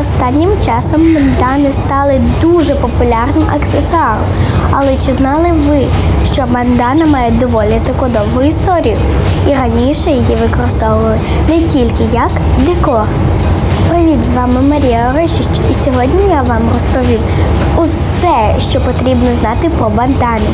Останнім часом мандани стали дуже популярним аксесуаром. Але чи знали ви, що мандана має доволі таку довгу історію? І раніше її використовували не тільки як декор. Привіт, з вами Марія Орищич, і сьогодні я вам розповім усе, що потрібно знати про бандани.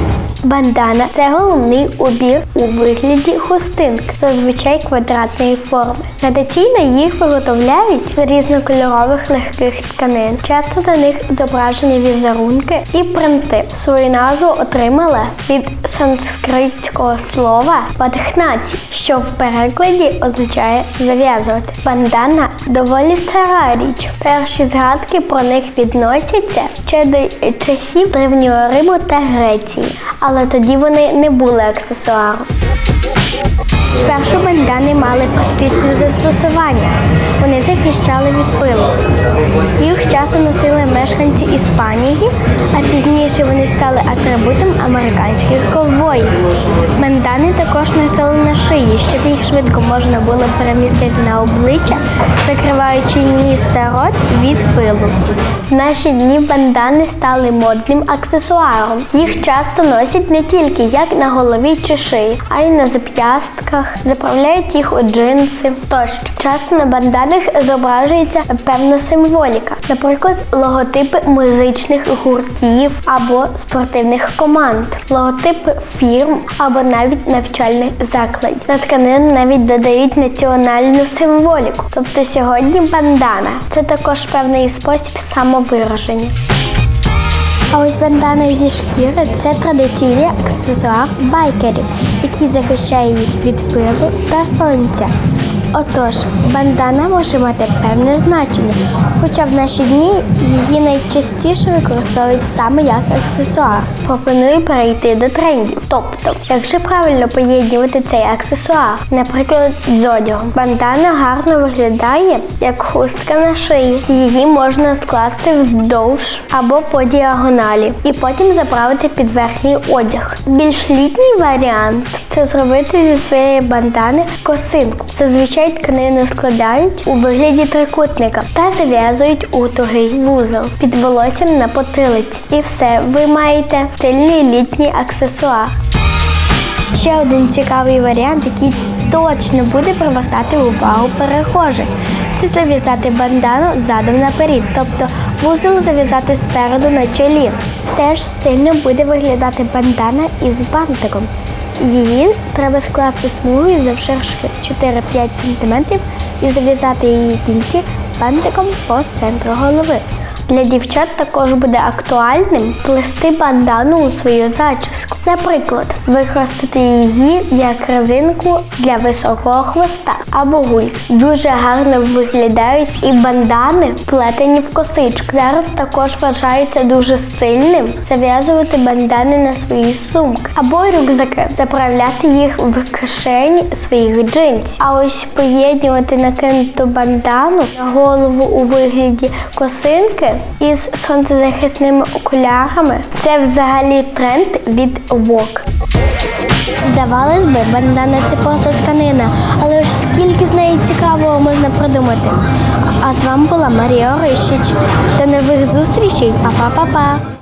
Бандана це головний убір у вигляді хустинки, зазвичай квадратної форми. Традиційно їх виготовляють з різнокольорових легких тканин. Часто на них зображені візерунки і принти. Свою назву отримала від санскритського слова бадхнаті, що в перекладі означає зав'язувати. Бандана доволі стара річ. Перші згадки про них відносяться ще часів древнього Риму та Греції, але тоді вони не були аксесуаром. Спершу бандани мали практичне застосування. Вони захищали від пилу. Їх часто носили мешканці Іспанії, а пізніше вони стали атрибутом американських ковбоїв. Бандани також носили на шиї, щоб їх швидко можна було перемістити на обличчя, закриваючи ніс та рот від пилу. В наші дні бандани стали модним аксесуаром. Їх часто носять не тільки як на голові чи шиї, а й на зап'ястках, заправляють їх у джинси тощо. Часто на банданах зображується певна символіка, наприклад, логотипи музичних гуртів або спортивних команд, логотипи фірм або навіть навчальних закладів. На тканину навіть додають національну символіку. Тобто сьогодні бандана це також певний спосіб самовираження. А ось бандана зі шкіри це традиційний аксесуар байкерів, який захищає їх від пилу та сонця. Отож, бандана може мати певне значення, хоча в наші дні її найчастіше використовують саме як аксесуар. Пропоную перейти до трендів. Тобто, як же правильно поєднувати цей аксесуар, наприклад, з одягом. Бандана гарно виглядає як хустка на шиї. Її можна скласти вздовж або по діагоналі, і потім заправити під верхній одяг. Більш літній варіант це зробити зі своєї бандани косинку. Зазвичай тканину складають у вигляді трикутника та зав'язують у тугий вузол під волоссям на потилиці. І все, ви маєте стильний літній аксесуар. Ще один цікавий варіант, який точно буде привертати увагу перехожих. Це зав'язати бандану задом наперед, тобто вузол зав'язати спереду на чолі. Теж стильно буде виглядати бандана із бантиком. Її треба скласти смугою завширшки 4-5 см і зав'язати її кінці бантиком по центру голови. Для дівчат також буде актуальним плести бандану у свою зачіску. Наприклад, використати її як резинку для високого хвоста або гульк. Дуже гарно виглядають і бандани, плетені в косичку. Зараз також вважається дуже стильним зав'язувати бандани на свої сумки або рюкзаки, заправляти їх в кишені своїх джинсів. А ось поєднувати накинуту бандану на голову у вигляді косинки із сонцезахисними окулярами. Це взагалі тренд від вок. Здавалось би, бандана це просто тканина, але ж скільки з неї цікавого можна придумати. А з вами була Марія Орищич. До нових зустрічей, па-па-па-па!